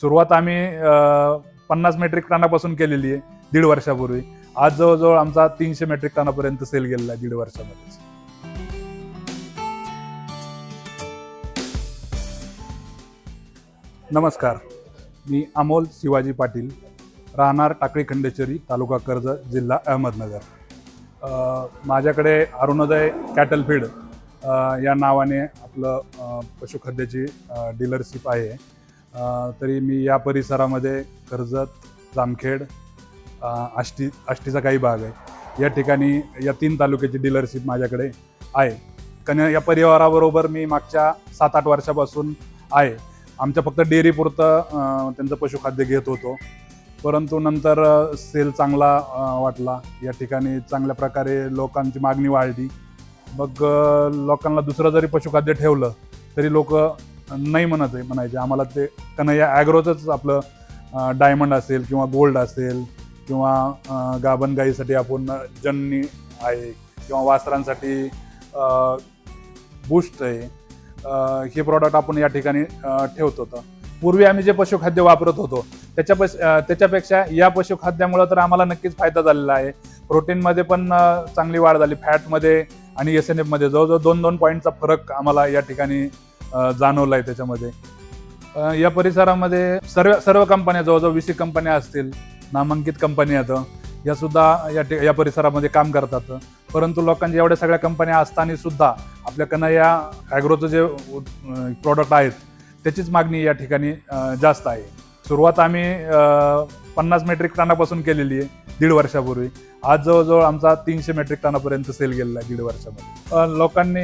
सुरुवात आम्ही पन्नास मेट्रिक टनापासून केलेली आहे दीड वर्षापूर्वी. आज जवळजवळ आमचा तीनशे मेट्रिक टनापर्यंत सेल गेलेला आहे दीड वर्षामध्ये. नमस्कार. मी अमोल शिवाजी पाटील राहणार टाकळी खंडेश्वरी तालुका कर्जत जिल्हा अहमदनगर. माझ्याकडे अरुणोदय कॅटल फीड या नावाने आपलं पशुखाद्याची डीलरशिप आहे. तरी मी या परिसरामध्ये कर्जत जामखेड आष्टी आष्टीचा काही भाग आहे. या ठिकाणी या तीन तालुक्याची डीलरशिप माझ्याकडे आहे. कारण या परिवाराबरोबर मी मागच्या सात आठ वर्षापासून आहे. आमच्या फक्त डेअरीपुरतं त्यांचं पशुखाद्य घेत होतो. परंतु नंतर सेल चांगला वाटला. या ठिकाणी चांगल्या प्रकारे लोकांची मागणी वाढली. मग लोकांना दुसरं जरी पशुखाद्य ठेवलं तरी लोक नाही म्हणत आहे म्हणायचे. आम्हाला ते कन्हैया ॲग्रोचंच आपलं डायमंड असेल किंवा गोल्ड असेल किंवा गाभण गाईसाठी आपण जन्नी आहे किंवा वासरांसाठी बूस्ट आहे. हे प्रॉडक्ट आपण या ठिकाणी ठेवत होतं पूर्वी आम्ही जे पशुखाद्य वापरत होतो त्याच्या पश- त्याच्यापेक्षा या पशुखाद्यामुळं तर आम्हाला नक्कीच फायदा झालेला आहे. प्रोटीनमध्ये पण चांगली वाढ झाली. फॅटमध्ये आणि एस एन एफमध्ये जवळजवळ दोन दोन पॉईंटचा फरक आम्हाला या ठिकाणी जाणवला आहे त्याच्यामध्ये. या परिसरामध्ये सर्व सर्व कंपन्या जवळजवळ वीस कंपन्या असतील नामांकित कंपन्या या सुद्धा या या परिसरामध्ये काम करतात. परंतु लोकांच्या एवढ्या सगळ्या कंपन्या असताना सुद्धा आपल्याकडनं या ॲग्रोचं जे प्रॉडक्ट आहेत त्याचीच मागणी या ठिकाणी जास्त आहे. सुरुवात आम्ही पन्नास मेट्रिक टनापासून केलेली आहे. दीड वर्षापूर्वी. आज जवळजवळ आमचा तीनशे मेट्रिक टनापर्यंत सेल गेलेला आहे दीड वर्षामध्ये. लोकांनी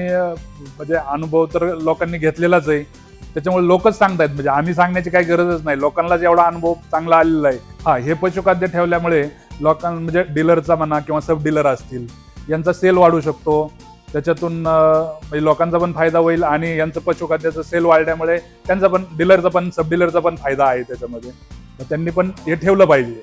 म्हणजे अनुभव तर लोकांनी घेतलेलाच आहे. त्याच्यामुळे लोकच सांगतायत म्हणजे आम्ही सांगण्याची काही गरजच नाही. लोकांना जेवढा अनुभव चांगला आलेला आहे. हा हे पशुखाद्य ठेवल्यामुळे लोकां म्हणजे डीलरचा म्हणा किंवा सब डीलर असतील यांचा सेल वाढू शकतो. त्याच्यातून म्हणजे लोकांचा पण फायदा होईल आणि यांचं पशुखाद्याचं सेल वाढल्यामुळे त्यांचा पण डीलरचा पण सब डीलरचा पण फायदा आहे त्याच्यामध्ये. त्यांनी पण हे ठेवलं पाहिजे.